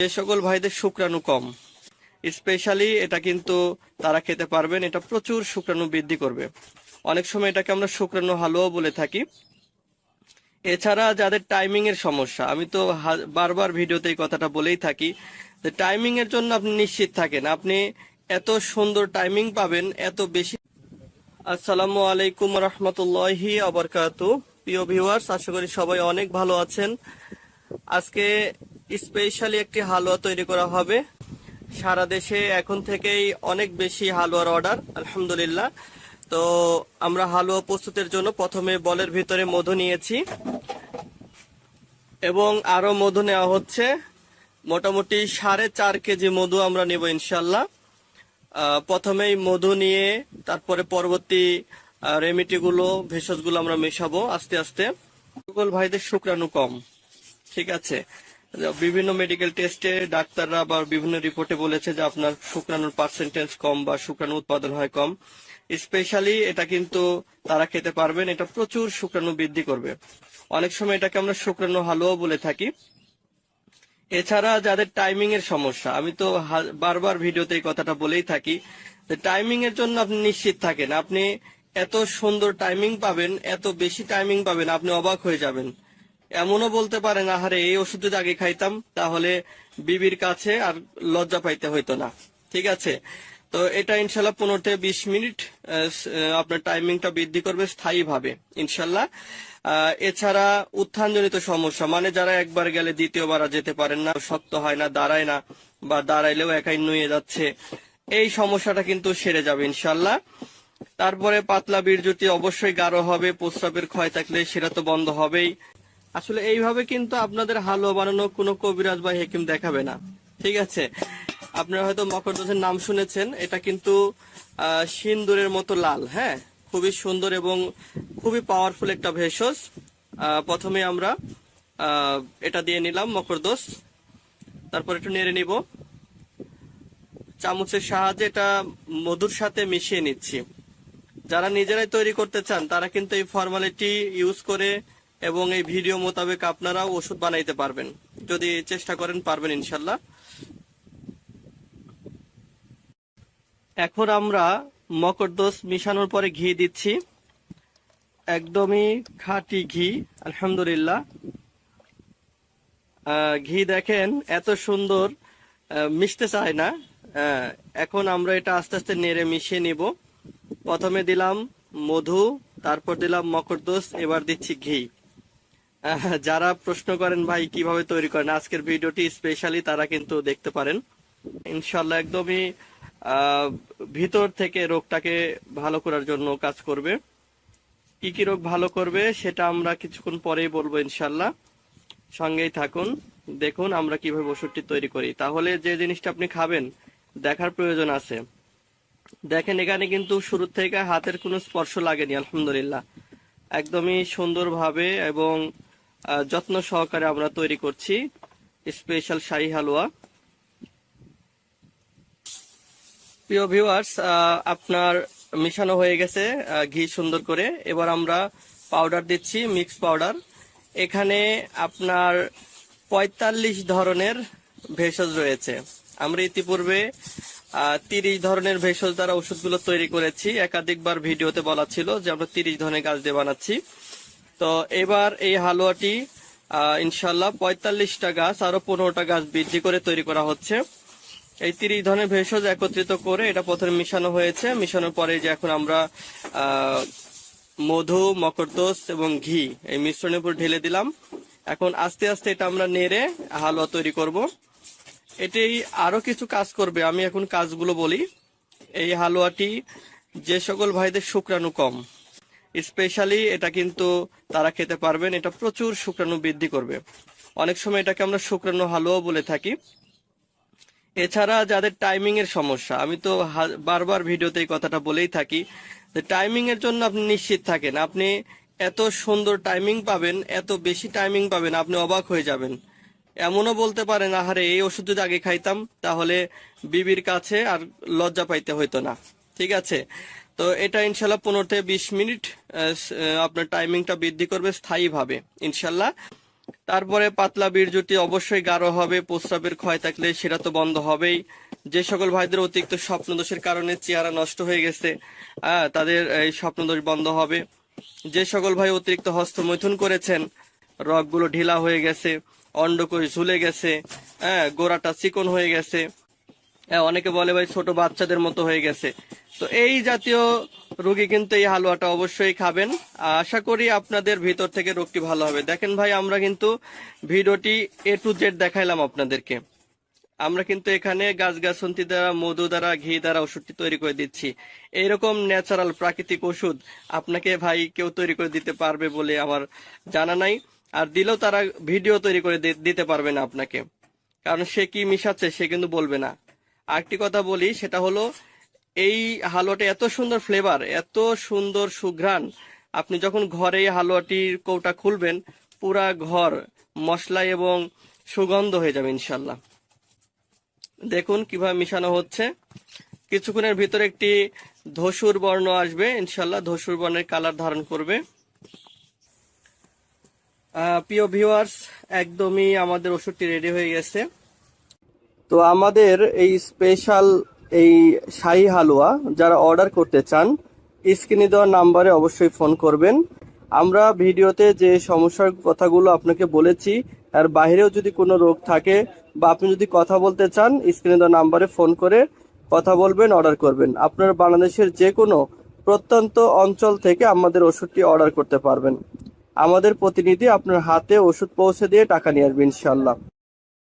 যে সকল ভাইদের শুক্রাণু কম, স্পেশালি এটা কিন্তু তারা খেতে পারবেন, এটা প্রচুর শুক্রাণু বৃদ্ধি করবে। অনেক সময় এটাকে আমরা শুক্রাণু হালুয়া বলে থাকি। এছাড়া যাদের টাইমিং এর সমস্যা, আমি তো বারবার ভিডিওতে এই কথাটা বলেই থাকি যে টাইমিং এর জন্য আপনি নিশ্চিত থাকেন। আপনি এত সুন্দর টাইমিং পাবেন, এত বেশি। আসসালামু আলাইকুম রহমতুল্লাহি আবরকাত। প্রিয় ভিউয়ার্স আশা করি সবাই অনেক ভালো আছেন। আজকে স্পেশালি একটি হালুয়া তৈরি করা হবে। সারা দেশে এখন থেকেই অনেক বেশি হালুয়ার অর্ডার, আলহামদুলিল্লাহ। তো আমরা হালুয়া প্রস্তুতের জন্য প্রথমে বলের ভিতরে মধু নিয়েছি। এবং আরও মধু নেওয়া হচ্ছে। মোটামুটি সাড়ে চার কেজি মধু আমরা নেব ইনশাল্লাহ প্রথমেই মধু নিয়ে তারপরে পরবর্তী রেমিটিগুলো ভেষজগুলো আমরা মেশাবো আস্তে আস্তে। ভাইদের শুক্রাণু কম, ঠিক আছে। বিভিন্ন মেডিকেল টেস্টে ডাক্তাররা বা বিভিন্ন রিপোর্টে বলেছে যে আপনার শুক্রাণুর পার্সেন্টেজ কম বা শুক্রাণু উৎপাদন হয় কম। স্পেশালি এটা কিন্তু তারা খেতে পারবেন, এটা প্রচুর শুক্রাণু বৃদ্ধি করবে। অনেক সময় এটাকে আমরা শুক্রাণু হালুয়া বলে থাকি। এছাড়া যাদের টাইমিং এর সমস্যা, আমি তো বারবার ভিডিওতে এই কথাটা বলেই থাকি টাইমিং এর জন্য আপনি নিশ্চিত থাকেন। আপনি এত সুন্দর টাইমিং পাবেন, এত বেশি টাইমিং পাবেন, আপনি অবাক হয়ে যাবেন। এমনও বলতে পারেন, আহারে, এই ওষুধ যদি আগে খাইতাম, তাহলে বিবির কাছে আর লজ্জা পাইতে হইতো না। ঠিক আছে? তো এটা ইনশাল্লাহ পনেরো থেকে বিশ মিনিট আপনার টাইমিংটা বৃদ্ধি করবে স্থায়ী ভাবে ইনশাল্লাহ এছাড়া উত্থানজনিত সমস্যা মানে যারা একবার গেলে দ্বিতীয়বার যেতে পারেন না, শক্ত হয় না, দাঁড়ায় না, বা দাঁড়াইলেও একাই নুয়ে যাচ্ছে, এই সমস্যাটা কিন্তু সেরে যাবে, ইনশাল্লাহ। তারপরে পাতলা বীর্যটি অবশ্যই গাঢ় হবে, প্রস্রাবের ক্ষয় থাকলে সেটা তো বন্ধ হবেই। আসলে এইভাবে কিন্তু আপনাদের হালুয়া বানানো কোনো কবিরাজ বা হেকিম দেখাবে না। ঠিক আছে? আপনারা হয়তো মকরদোষের নাম শুনেছেন, এটা কিন্তু সিন্দুরের মতো লাল হ্যাঁ? খুবই সুন্দর এবং খুবই পাওয়ারফুল একটা ভেষজ। প্রথমে আমরা এটা দিয়ে নিলাম মকরদোষ তারপর একটু নেড়ে নিব। চামচের সাহায্যে এটা মধুর সাথে মিশিয়ে নিচ্ছি। যারা নিজেরাই তৈরি করতে চান, তারা কিন্তু এই ফর্মালিটি ইউজ করে এবং এই ভিডিও মোতাবেক আপনারাও ওষুধ বানাইতে পারবেন। যদি চেষ্টা করেন, পারবেন ইনশাল্লাহ। এখন আমরা মকরদোষ মিশানোর পরে ঘি দিচ্ছি। একদমই খাঁটি ঘি, আলহামদুলিল্লাহ। ঘি দেখেন, এত সুন্দর মিশতে চায় না। এখন আমরা এটা আস্তে আস্তে নেড়ে মিশিয়ে নিব। প্রথমে দিলাম মধু, তারপর দিলাম মকরদোষ এবার দিচ্ছি ঘি। যারা প্রশ্ন করেন, ভাই, কীভাবে তৈরি করেন? আজকের ভিডিওটি স্পেশালি তারা কিন্তু দেখতে পারেন। ইনশাল্লাহ একদমই ভিতর থেকে রোগটাকে ভালো করার জন্য কাজ করবে। কি কি রোগ ভালো করবে সেটা আমরা কিছুক্ষণ পরেই বলব ইনশাল্লাহ সঙ্গেই থাকুন, দেখুন আমরা কীভাবে ওষুধটি তৈরি করি। তাহলে যে জিনিসটা আপনি খাবেন, দেখার প্রয়োজন আছে। দেখেন, এখানে কিন্তু শুরু থেকে হাতের কোনো স্পর্শ লাগেনি, আলহামদুলিল্লাহ। একদমই সুন্দরভাবে এবং যত্ন সহকারে আমরা তৈরি করছি স্পেশাল শাহী হালুয়া। প্রিয় ভিউয়ার্স আপনার মিশানো হয়ে গেছে ঘি সুন্দর করে। এবার আমরা পাউডার দিচ্ছি, মিক্স পাউডার। এখানে আপনার পঁয়তাল্লিশ ধরনের ভেষজ রয়েছে। আমরা ইতিপূর্বে তিরিশ ধরনের ভেষজ দ্বারা ওষুধগুলো তৈরি করেছি। একাধিকবার ভিডিওতে বলা ছিল যে আমরা তিরিশ ধরনের গাছ দিয়ে বানাচ্ছি। তো এবার এই হালুয়াটি ইনশাল্লাহ পঁয়তাল্লিশটা গাছ আরও পনেরোটা গাছ বৃদ্ধি করে তৈরি করা হচ্ছে। এই তিরিশ ধরনের ভেষজ একত্রিত করে এটা প্রথমে মিশানো হয়েছে। মিশানোর পরে যে এখন আমরা মধু মকরদোষ এবং ঘি এই মিশ্রণের উপর ঢেলে দিলাম। এখন আস্তে আস্তে এটা আমরা নেড়ে হালুয়া তৈরি করব। এটাই আরও কিছু কাজ করবে, আমি এখন কাজগুলো বলি। এই হালুয়াটি যে সকল ভাইদের শুক্রাণু কম স্পেশালি এটা কিন্তু তারা খেতে পারবেন, এটা প্রচুর শুক্রাণু বৃদ্ধি করবে। অনেক সময় এটাকে আমরা শুক্রাণু হালুয়া বলে থাকি। এছাড়া যাদের টাইমিং এর সমস্যা, আমি তো বারবার ভিডিওতে এই কথাটা বলেই থাকি যে টাইমিং এর জন্য আপনি নিশ্চিত থাকেন। আপনি এত সুন্দর টাইমিং পাবেন, এত বেশি টাইমিং পাবেন, আপনি অবাক হয়ে যাবেন। এমনও বলতে পারেন, আহারে, এই ওষুধ যদি আগে খাইতাম, তাহলে বিবির কাছে আর লজ্জা পাইতে হইতো না। ঠিক আছে? তো এটা ইনশাল্লাহ পনেরো থেকে বিশ মিনিট আপনার টাইমিংটা বৃদ্ধি করবে স্থায়ীভাবে, ইনশাল্লাহ। তারপরে পাতলা বীর্যটি অবশ্যই গাঢ় হবে, প্রস্রাবের ক্ষয় থাকলে সেটা তো বন্ধ হবেই। যে সকল ভাইদের অতিরিক্ত স্বপ্নদোষের কারণে চেহারা নষ্ট হয়ে গেছে তাদের, এই স্বপ্নদোষ বন্ধ হবে। যে সকল ভাই অতিরিক্ত হস্তমৈথুন করেছেন, রগগুলো ঢিলা হয়ে গেছে, অন্ডকোষ ঝুলে গেছে হ্যাঁ গোড়াটা চিকন হয়ে গেছে হ্যাঁ অনেকে বলে ভাই ছোট বাচ্চাদের মতো হয়ে গেছে। তো এই জাতীয় রোগী কিন্তু এই হালুয়াটা অবশ্যই খাবেন। আশা করি আপনাদের ভিতর থেকে রোগটি ভালো হবে। দেখেন ভাই, আমরা কিন্তু ভিডিওটি এ টু জেড দেখাইলাম আপনাদেরকে। আমরা কিন্তু এখানে গাছ গাছন্তি দ্বারা, মধু দ্বারা, ঘি দ্বারা ওষুধটি তৈরি করে দিচ্ছি। এইরকম ন্যাচারাল প্রাকৃতিক ওষুধ আপনাকে ভাই কেউ তৈরি করে দিতে পারবে বলে আমার জানা নাই। আর দিলেও তারা ভিডিও তৈরি করে দিতে পারবে না আপনাকে। কারণ সে কি মিশাচ্ছে সে কিন্তু বলবে না। আরেকটি কথা বলি, সেটা হলো এই হালুয়াটা এত সুন্দর ফ্লেভার এত সুন্দর সুঘ্রাণ। আপনি যখন ঘরে হালুয়াটির কৌটা খুলবেন, পুরা ঘর মশলা এবং সুগন্ধ হয়ে যাবে ইনশাল্লাহ দেখুন কীভাবে মিশানো হচ্ছে। কিছুক্ষণের ভিতরে একটি ধসুর বর্ণ আসবে ইনশাল্লাহ ধসুর বর্ণের কালার ধারণ করবে। প্রিয় ভিউয়ার্স একদমই আমাদের ওষুধটি রেডি হয়ে গেছে। তো আমাদের এই স্পেশাল এই শাহী হালুয়া যারা অর্ডার করতে চান স্ক্রিনে দেওয়া নাম্বারে অবশ্যই ফোন করবেন। আমরা ভিডিওতে যে সমস্যার কথাগুলো আপনাকে বলেছি আর বাইরেও যদি কোনো রোগ থাকে বা আপনি যদি কথা বলতে চান স্ক্রিনে দেওয়া নাম্বারে ফোন করে কথা বলবেন অর্ডার করবেন। আপনার বাংলাদেশের যে কোনো প্রত্যন্ত অঞ্চল থেকে আমাদের ওষুধটি অর্ডার করতে পারবেন। আমাদের প্রতিনিধি আপনার হাতে ওষুধ পৌঁছে দিয়ে টাকা নিয়ে আসবে ইনশাল্লাহ